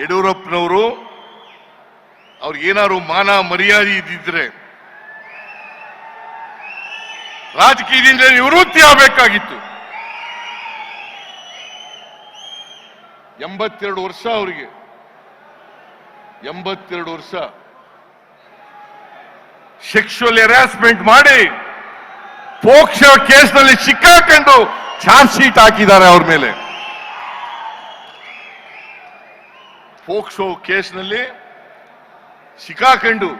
ಯಡಿಯೂರಪ್ಪನವರು ಅವ್ರಿಗೇನಾದ್ರು ಮಾನ ಮರ್ಯಾದೆ ಇದ್ದಿದ್ರೆ ರಾಜಕೀಯದಿಂದ ನಿವೃತ್ತಿ ಆಗಬೇಕಾಗಿತ್ತು. ಎಂಬತ್ತೆರಡು ವರ್ಷ ಅವರಿಗೆ. ಎಂಬತ್ತೆರಡು ವರ್ಷ. ಸೆಕ್ಷುವಲ್ ಹೆರಾಸ್ಮೆಂಟ್ ಮಾಡಿ ಪೋಕ್ಷ ಕೇಸ್ನಲ್ಲಿ ಸಿಕ್ಕಾಕೊಂಡು ಚಾರ್ಜ್ ಶೀಟ್ ಹಾಕಿದ್ದಾರೆ ಅವ್ರ ಮೇಲೆ. ಪೋಕ್ಸೋ ಕೇಸ್ನಲ್ಲಿ ಸಿಕ್ಕಾಕಂಡು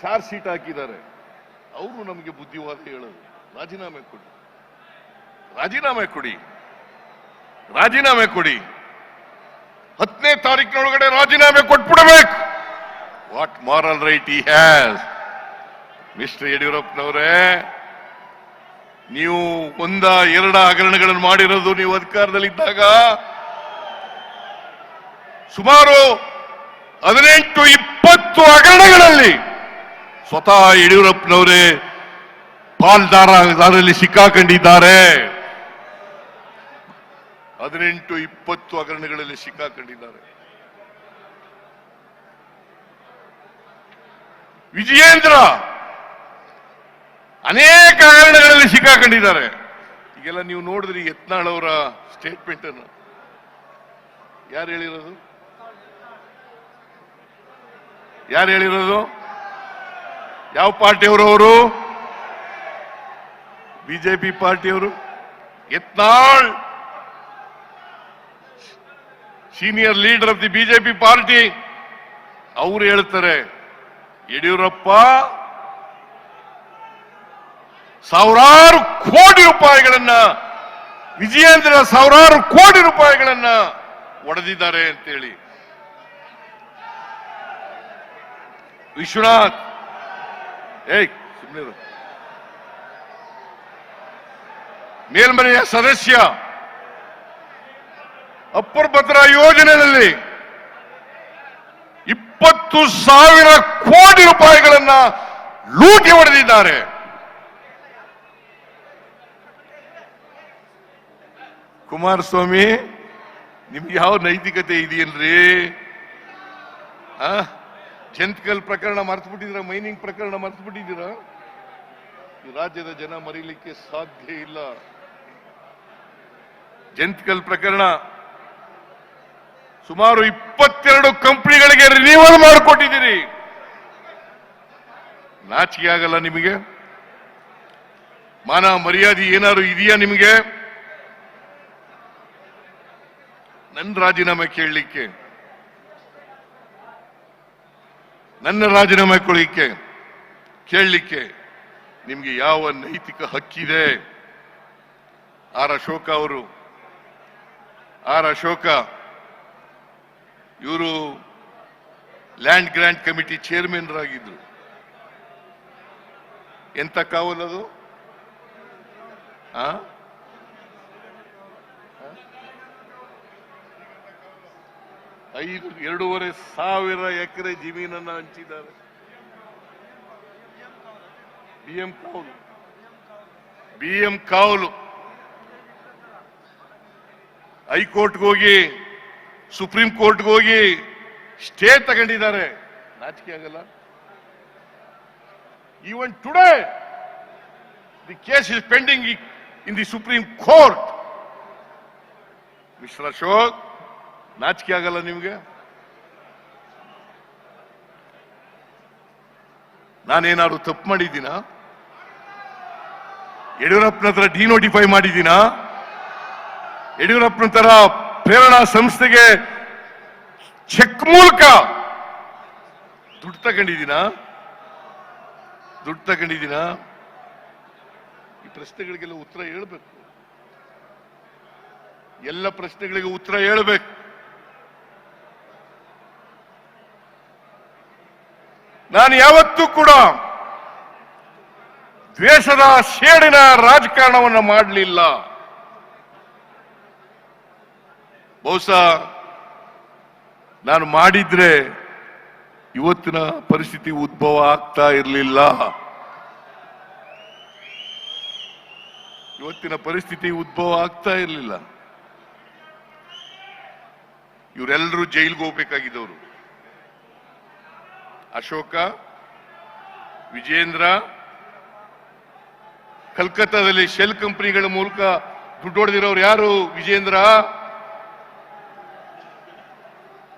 ಚಾರ್ಜ್ ಶೀಟ್ ಹಾಕಿದ್ದಾರೆ. ಅವರು ನಮಗೆ ಬುದ್ಧಿವಾದ ಹೇಳೋದು ರಾಜೀನಾಮೆ ಕೊಡಿ. ರಾಜೀನಾಮೆ ಕೊಡಿ. ರಾಜೀನಾಮೆ ಕೊಡಿ. ಹತ್ತನೇ ತಾರೀಕಿನೊಳಗಡೆ ರಾಜೀನಾಮೆ ಕೊಟ್ಬಿಡಬೇಕು. What moral right he has mister ಯಡಿಯೂರಪ್ಪನವರೇ, ನೀವು ಒಂದ, ಎರಡ ಹಗರಣಗಳನ್ನು ಮಾಡಿರೋದು ನೀವು ಅಧಿಕಾರದಲ್ಲಿದ್ದಾಗ ಸುಮಾರು ಹದಿನೆಂಟು ಇಪ್ಪತ್ತು ಹಗರಣಗಳಲ್ಲಿ ಸ್ವತಃ ಯಡಿಯೂರಪ್ಪನವರೇ ಪಾಲ್ದಾರದಲ್ಲಿ ಸಿಕ್ಕಾಕೊಂಡಿದ್ದಾರೆ. ಹದಿನೆಂಟು ಇಪ್ಪತ್ತು ಹಗರಣಗಳಲ್ಲಿ ಸಿಕ್ಕಾಕೊಂಡಿದ್ದಾರೆ. ವಿಜಯೇಂದ್ರ ಅನೇಕ ಹಗರಣಗಳಲ್ಲಿ ಸಿಕ್ಕಾಕೊಂಡಿದ್ದಾರೆ. ಈಗೆಲ್ಲ ನೀವು ನೋಡಿದ್ರಿ ಯತ್ನಾಳ್ ಅವರ ಸ್ಟೇಟ್ಮೆಂಟ್ ಅನ್ನು. ಯಾರು ಹೇಳಿರೋದು? ಯಾರು ಹೇಳಿರೋದು? ಯಾವ ಪಾರ್ಟಿಯವರು ಅವರು? BJP ಪಾರ್ಟಿಯವರು? Yatnal! Senior leader of the BJP party ಅವರು ಹೇಳ್ತಾರೆ, ಯಡಿಯೂರಪ್ಪ, ಸಾವಿರಾರು ಕೋಟಿ ರೂಪಾಯಿಗಳನ್ನ, ವಿಜಯೇಂದ್ರ ಸಾವಿರಾರು ಕೋಟಿ ರೂಪಾಯಿಗಳನ್ನ ಒಡೆದಿದ್ದಾರೆ ಅಂತೇಳಿ. ವಿಶ್ವನಾಥ್! ಏಯ್ ಸುಮ್ಮನೆ ಮೇಲ್ಮನೆಯ ಸದಸ್ಯ, ಅಪ್ಪರ್ ಭದ್ರಾ ಯೋಜನೆಯಲ್ಲಿ ಇಪ್ಪತ್ತು ಸಾವಿರ ಕೋಟಿ ರೂಪಾಯಿಗಳನ್ನ ಲೂಟಿ ಹೊಡೆದಿದ್ದಾರೆ. ಕುಮಾರಸ್ವಾಮಿ, ನಿಮ್ಗೆ ಯಾವ ನೈತಿಕತೆ ಇದೆಯಲ್ರಿ ಆ? ಜಂತ್ಕಲ್ ಪ್ರಕರಣ ಮರ್ತು ಬಿಟ್ಟಿದ್ರ ಮೈನಿಂಗ್ ಪ್ರಕರಣ ಮರ್ತು ಬಿಟ್ಟಿದ್ದೀರಾ ಈ ರಾಜ್ಯದ ಜನ ಮರೀಲಿಕ್ಕೆ ಸಾಧ್ಯ ಇಲ್ಲ. ಜಂತ್ಕಲ್ ಪ್ರಕರಣ ಸುಮಾರು ಇಪ್ಪತ್ತೆರಡು ಕಂಪನಿಗಳಿಗೆ ರಿನ್ಯೂವಲ್ ಮಾಡಿಕೊಟ್ಟಿದ್ದೀರಿ. ನಾಚಿಕೆ ಆಗಲ್ಲ ನಿಮಗೆ? ಮಾನ ಮರ್ಯಾದೆ ಏನಾದ್ರು ಇದೆಯಾ ನಿಮಗೆ? ನನ್ನ ರಾಜೀನಾಮೆ ಕೇಳಲಿಕ್ಕೆ. ನನ್ನ ರಾಜೀನಾಮೆ ಕೊಡಲಿಕ್ಕೆ, ಕೇಳಲಿಕ್ಕೆ ನಿಮಗೆ ಯಾವ ನೈತಿಕ ಹಕ್ಕಿದೆ? ಆರ್ ಅಶೋಕ ಅವರು, ಆರ್ ಅಶೋಕ, ಇವರು ಲ್ಯಾಂಡ್ ಗ್ರ್ಯಾಂಡ್ ಕಮಿಟಿ ಚೇರ್ಮನ್ ಆಗಿದ್ರು. ಎಂತ ಕಾವಲದು ಆ? ಐದು, ಎರಡೂವರೆ ಸಾವಿರ ಎಕರೆ ಜಮೀನನ್ನ ಹಂಚಿದ್ದಾರೆ. ಬಿಎಂ ಕಾವಲು. ಬಿಎಂ ಕಾವಲು. ಹೈಕೋರ್ಟ್ಗೆ ಹೋಗಿ, ಸುಪ್ರೀಂ ಕೋರ್ಟ್ಗೆ ಹೋಗಿ ಸ್ಟೇ ತಗೊಂಡಿದ್ದಾರೆ. ನಾಚಿಕೆ ಆಗಲ್ಲ. Even today the case is pending in the supreme court mister Ashok ನಾಚಿಕೆ ಆಗಲ್ಲ ನಿಮಗೆ? ನಾನೇನಾದ್ರು ತಪ್ಪು ಮಾಡಿದ್ದೀನಾ? ಯಡಿಯೂರಪ್ಪನ ಹತ್ರ ಡಿನೋಟಿಫೈ ಮಾಡಿದ್ದೀನಾ? ಯಡಿಯೂರಪ್ಪನ ತರ ಪ್ರೇರಣಾ ಸಂಸ್ಥೆಗೆ ಚೆಕ್ ಮೂಲಕ ದುಡ್ಡು ತಗೊಂಡಿದ್ದೀನಾ? ದುಡ್ಡು ತಗೊಂಡಿದ್ದೀನಾ? ಈ ಪ್ರಶ್ನೆಗಳಿಗೆಲ್ಲ ಉತ್ತರ ಹೇಳ್ಬೇಕು. ಎಲ್ಲ ಪ್ರಶ್ನೆಗಳಿಗೆ ಉತ್ತರ ಹೇಳ್ಬೇಕು. ನಾನು ಯಾವತ್ತೂ ಕೂಡ ದ್ವೇಷದ ಸೇಡಿನ ರಾಜಕಾರಣವನ್ನು ಮಾಡಲಿಲ್ಲ. ಬಹುಶಃ ನಾನು ಮಾಡಿದ್ರೆ ಇವತ್ತಿನ ಪರಿಸ್ಥಿತಿ ಉದ್ಭವ ಆಗ್ತಾ ಇರಲಿಲ್ಲ. ಇವತ್ತಿನ ಪರಿಸ್ಥಿತಿ ಉದ್ಭವ ಆಗ್ತಾ ಇರಲಿಲ್ಲ. ಇವರೆಲ್ಲರೂ ಜೈಲ್ಗೆ ಹೋಗ್ಬೇಕಾಗಿದ್ದವರು ಅಶೋಕ, ವಿಜೇಂದ್ರ, ಕಲ್ಕತ್ತಾದಲ್ಲಿ ಶೆಲ್ ಕಂಪನಿಗಳ ಮೂಲಕ ದುಡ್ಡು ಹೊಡೆದಿರೋರು ಯಾರು? ವಿಜೇಂದ್ರ?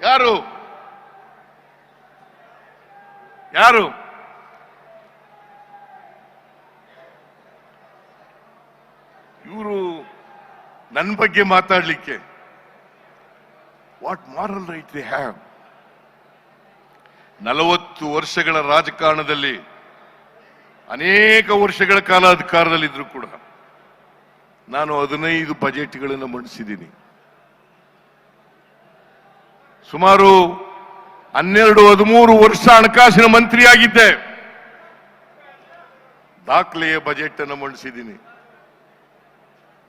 ಯಾರು? ಯಾರು? ಇವರು ನನ್ನ ಬಗ್ಗೆ ಮಾತಾಡಲಿಕ್ಕೆ. What moral right they have ನಲವತ್ತು ವರ್ಷಗಳ ರಾಜಕಾರಣದಲ್ಲಿ, ಅನೇಕ ವರ್ಷಗಳ ಕಾಲ ಅಧಿಕಾರದಲ್ಲಿದ್ದರೂ ಕೂಡ ನಾನು ಹದಿನೈದು ಬಜೆಟ್ಗಳನ್ನು ಮಂಡಿಸಿದ್ದೀನಿ. ಸುಮಾರು ಹನ್ನೆರಡು, ಹದಿಮೂರು ವರ್ಷ ಹಣಕಾಸಿನ ಮಂತ್ರಿಯಾಗಿದ್ದೆ. ದಾಖಲೆಯ ಬಜೆಟ್ ಅನ್ನು ಮಂಡಿಸಿದ್ದೀನಿ.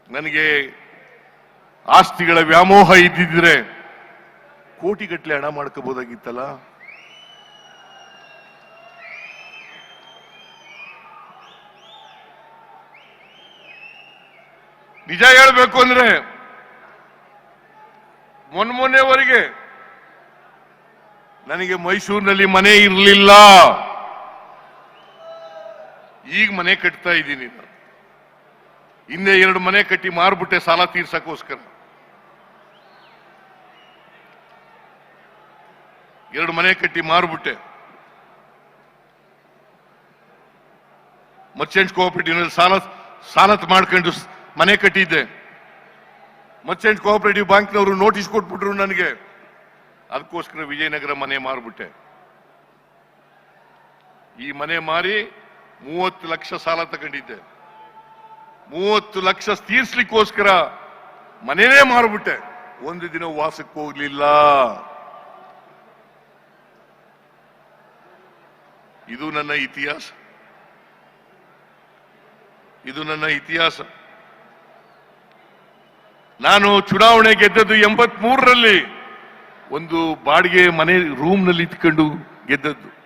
ನನಗೆ ಆಸ್ತಿಗಳ ವ್ಯಾಮೋಹ ಇದ್ದಿದ್ರೆ ಕೋಟಿಗಟ್ಟಲೆ ಹಣ ಮಾಡ್ಕೋಬಹುದಾಗಿತ್ತಲ್ಲ ನಿಜ ಹೇಳಬೇಕು ಅಂದ್ರೆ ಮೊನ್ಮೊನ್ನೆವರೆಗೆ ನನಗೆ ಮೈಸೂರಿನಲ್ಲಿ ಮನೆ ಇರಲಿಲ್ಲ. ಈಗ ಮನೆ ಕಟ್ತಾ ಇದ್ದೀನಿ ನಾನು. ಹಿಂದೆ ಎರಡು ಮನೆ ಕಟ್ಟಿ ಮಾರ್ಬಿಟ್ಟೆ ಸಾಲ ತೀರ್ಸಕ್ಕೋಸ್ಕರ. ಎರಡು ಮನೆ ಕಟ್ಟಿ ಮಾರ್ಬಿಟ್ಟೆ. ಮರ್ಚೆಂಟ್ ಕೋಆಪರೇಟಿವ್ ಸಾಲ ಸಾಲ ಮಾಡ್ಕೊಂಡು ಮನೆ ಕಟ್ಟಿದ್ದೆ. ಮರ್ಚೆಂಟ್ ಕೋಆಪರೇಟಿವ್ ಬ್ಯಾಂಕ್ನವರು ನೋಟಿಸ್ ಕೊಟ್ಬಿಟ್ರು ನನಗೆ. ಅದಕ್ಕೋಸ್ಕರ ವಿಜಯನಗರ ಮನೆ ಮಾರ್ಬಿಟ್ಟೆ. ಈ ಮನೆ ಮಾರಿ ಮೂವತ್ತು ಲಕ್ಷ ಸಾಲ ತಗೊಂಡಿದ್ದೆ. ಮೂವತ್ತು ಲಕ್ಷ ತೀರ್ಸ್ಲಿಕ್ಕೋಸ್ಕರ ಮನೆನೇ ಮಾರ್ಬಿಟ್ಟೆ. ಒಂದು ದಿನ ವಾಸಕ್ಕೆ ಹೋಗ್ಲಿಲ್ಲ. ಇದು ನನ್ನ ಇತಿಹಾಸ. ಇದು ನನ್ನ ಇತಿಹಾಸ. ನಾನು ಚುನಾವಣೆ ಗೆದ್ದದ್ದು ಎಂಬತ್ ಮೂರರಲ್ಲಿ ಒಂದು ಬಾಡಿಗೆ ಮನೆ ರೂಮ್ನಲ್ಲಿ ಇಟ್ಕೊಂಡು ಗೆದ್ದದ್ದು.